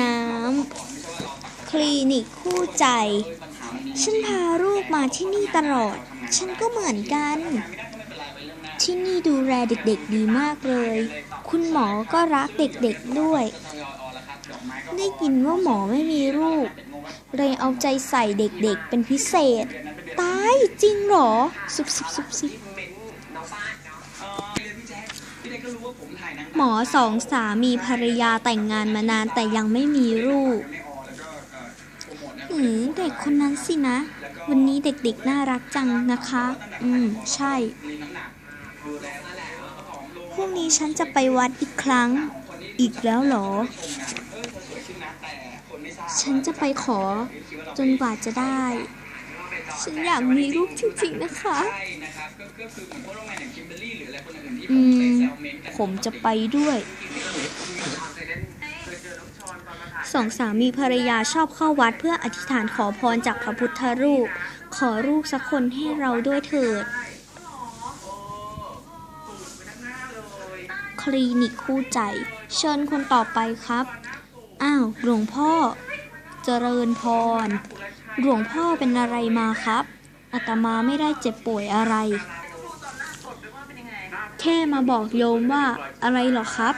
น้ำ คลินิกคู่ใจ ฉันพาลูกมาที่นี่ตลอด ฉันก็เหมือนกัน ที่นี่ดูแลเด็กๆดีมากเลย คุณหมอก็รักเด็กๆด้วย ได้ยินว่าหมอไม่มีลูกเลยเอาใจใส่เด็กๆเป็นพิเศษ ตายจริงเหรอซุบซิบซุบซิบ หมอสองสามีภรรยาแต่งงานมานานแต่ยังไม่มีลูกหือเด็กคนนั้นสินะ วันนี้เด็กๆน่ารักจังนะคะ อืม ใช่ พรุ่งนี้ฉันจะไปวัดอีกครั้ง อีกแล้วเหรอ ฉันจะไปขอ จนกว่าจะได้ ฉันอยากมีลูกจริงๆนะคะ อืม ผมจะไปด้วยสองสามีภรรยาชอบเข้าวัดเพื่ออธิษฐานขอพรจากพระพุทธรูป ขอลูกสักคนให้เราด้วยเถิด คลินิกคู่ใจ เชิญคนต่อไปครับ อ้าว หลวงพ่อ เจริญพร หลวงพ่อเป็นอะไรมาครับอาตมาไม่ได้เจ็บป่วยอะไร แค่มาบอกโยมว่าอะไรหรอครับ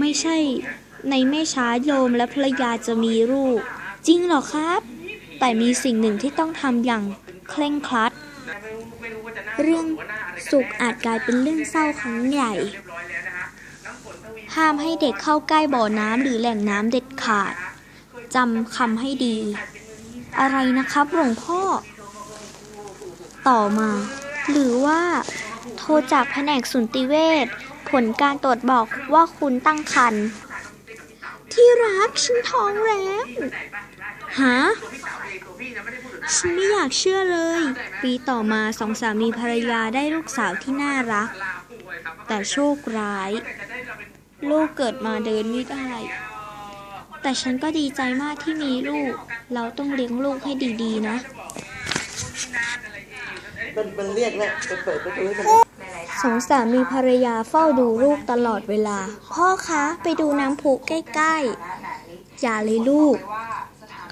ไม่ใช่ในไม่ช้าโยมและภรรยาจะมีลูก จริงหรอครับ แต่มีสิ่งหนึ่งที่ต้องทำอย่างเคร่งครัด เรื่องสุขอาจกลายเป็นเรื่องเศร้าครั้งใหญ่ ห้ามให้เด็กเข้าใกล้บ่อน้ำหรือแหล่งน้ำเด็ดขาดจำคำให้ดี อะไรนะครับหลวงพ่อ ต่อมา หรือว่า โทรจากแผนกสุนติเวชผลการตรวจบอกว่าคุณตั้งครรภ์ที่รักฉันท้องแล้วฮะฉันไม่อยากเชื่อเลย ปีต่อมาสองสามีภรรยาได้ลูกสาวที่น่ารัก แต่โชคร้าย ลูกเกิดมาเดินไม่ได้ แต่ฉันก็ดีใจมากที่มีลูก เราต้องเลี้ยงลูกให้ดีๆนะ มันมันเรียกแล้วไปเปิดประตูให้มัน สองสามีภรรยาเฝ้าดูลูกตลอดเวลา พ่อคะไปดูน้ำพุใกล้ๆ อย่าเลยลูก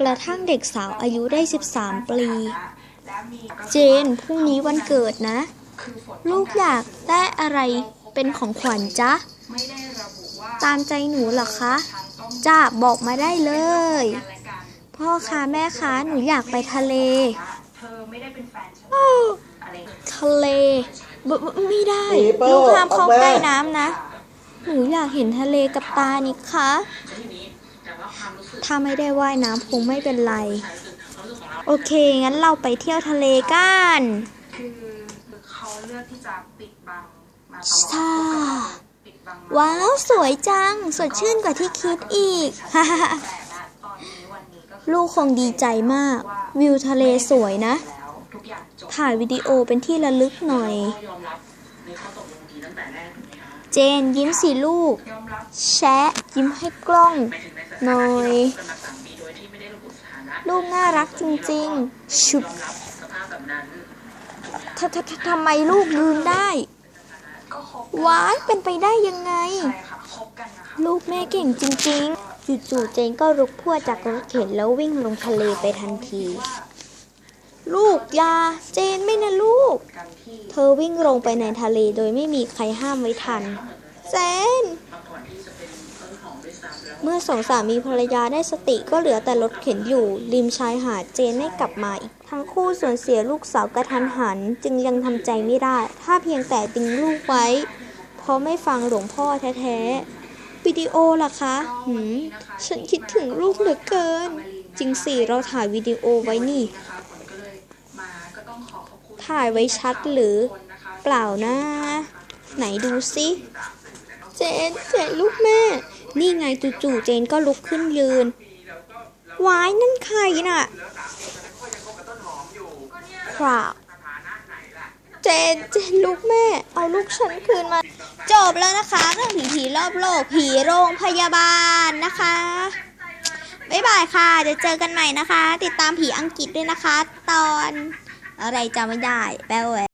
กระทั่งเด็กสาวอายุได้ 13 ปี เจนพรุ่งนี้วันเกิดนะ ลูกอยากได้อะไรเป็นของขวัญจ๊ะ ตามใจหนูเหรอคะจ้าบอกมาได้เลย พ่อคะแม่คะหนูอยากไปทะเลอ้าว ทะเลบไม่ได้ลูกห้ามเข้าใกล้น้ำนะ หนูอยากเห็นทะเลกับตานี่คะถ้าไม่ได้ว่ายน้ำคงไม่เป็นไร โอเค งั้นเราไปเที่ยวทะเลกันคือเขาเลือกที่จะปิดบังมาตลอดใช่ปิดบังว้าว สวยจัง สดชื่นกว่าที่คิดอีกแต่ณตอนนี้วันนี้ก็คือลูกคงดีใจมาก วิวทะเลสวยนะ ถ่ายวิดีโอเป็นที่ระลึกหน่อย เจนยิ้มสิลูก แชะยิ้มให้กล้องหน่อย ลูกน่ารักจริงๆ ชุบททททำไมลูกลืมได้ว้ายเป็นไปได้ยังไง ลูกแม่เก่งจริงๆ จู่ๆเจนก็ลุกพรวดจากรถเข็นแล้ววิ่งลงทะเลไปทันที ลูกยาเจนไม่นะลูก เธอวิ่งลงไปในทะเลโดยไม่มีใครห้ามไว้ทัน เจน เมื่อสองสามีภรรยาได้สติก็เหลือแต่รถเข็นอยู่ ริมชายหาดเจนไม่กลับมาอีก ทั้งคู่สูญเสียลูกสาวกระทันหัน จึงยังทำใจไม่ได้ ถ้าเพียงแต่ดึงลูกไว้ เพราะไม่ฟังหลวงพ่อแท้ๆวิดีโอล่ะคะหืมฉันคิดถึงลูกเหลือเกิน จริงสิเราถ่ายวิดีโอไว้นี่ ถ่ายไว้ชัดหรือเปล่านะ ไหนดูสิเจนเจนลูกแม่ นี่ไงจู่ๆเจนก็ลุกขึ้นยืนวายนั่นใครน่ะครับเจนเจนลูกแม่ เอาลูกฉันคืนมา จบแล้วนะคะเรื่องผีผีรอบโลกผีโรงพยาบาลนะคะบ๊ายบายค่ะเดี๋ยวเจอกันใหม่นะคะ ติดตามผีอังกฤษด้วยนะคะ ตอน อะไรจำไม่ได้ แปลว่า